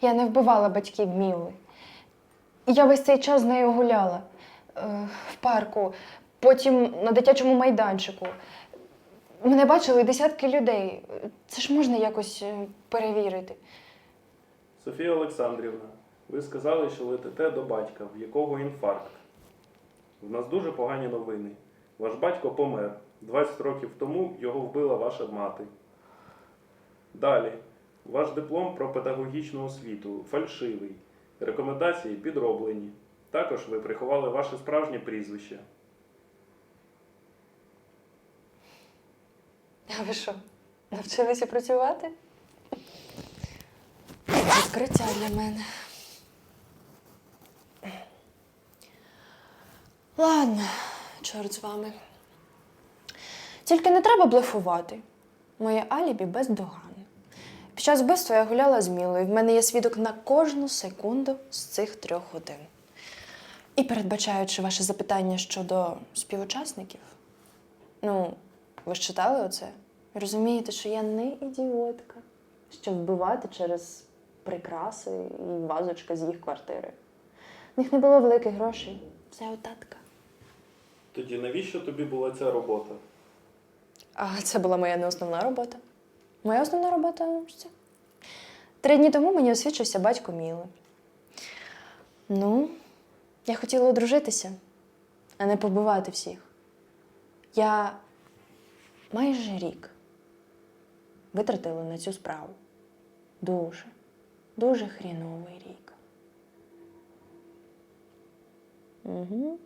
Я не вбивала батьків Міли. Я весь цей час з нею гуляла е, в парку, потім на дитячому майданчику. Мене бачили десятки людей. Це ж можна якось е, перевірити. Софія Олександрівна, ви сказали, що летите до батька, в якого інфаркт. В нас дуже погані новини. Ваш батько помер. 20 років тому його вбила ваша мати. Далі. Ваш диплом про педагогічну освіту фальшивий. Рекомендації підроблені. Також ви приховали ваше справжнє прізвище. А ви що, навчилися працювати? Відкриття для мене. Ладно, чорт з вами. Тільки не треба блефувати. Моє алібі бездоганне. Під час вбивства я гуляла з Мілою. В мене є свідок на кожну секунду з цих трьох годин. І передбачаючи ваше запитання щодо співучасників, ну, ви ж читали оце? Розумієте, що я не ідіотка, що вбивати через прикраси і вазочка з їх квартири. В них не було великих грошей. Все у татка. Тоді навіщо тобі була ця робота? А це була моя не основна робота. Моя основна робота це. Три дні тому мені освідчився батько Міли. Ну, я хотіла одружитися, а не побивати всіх. Я майже рік витратила на цю справу. Дуже, дуже хріновий рік. Угу.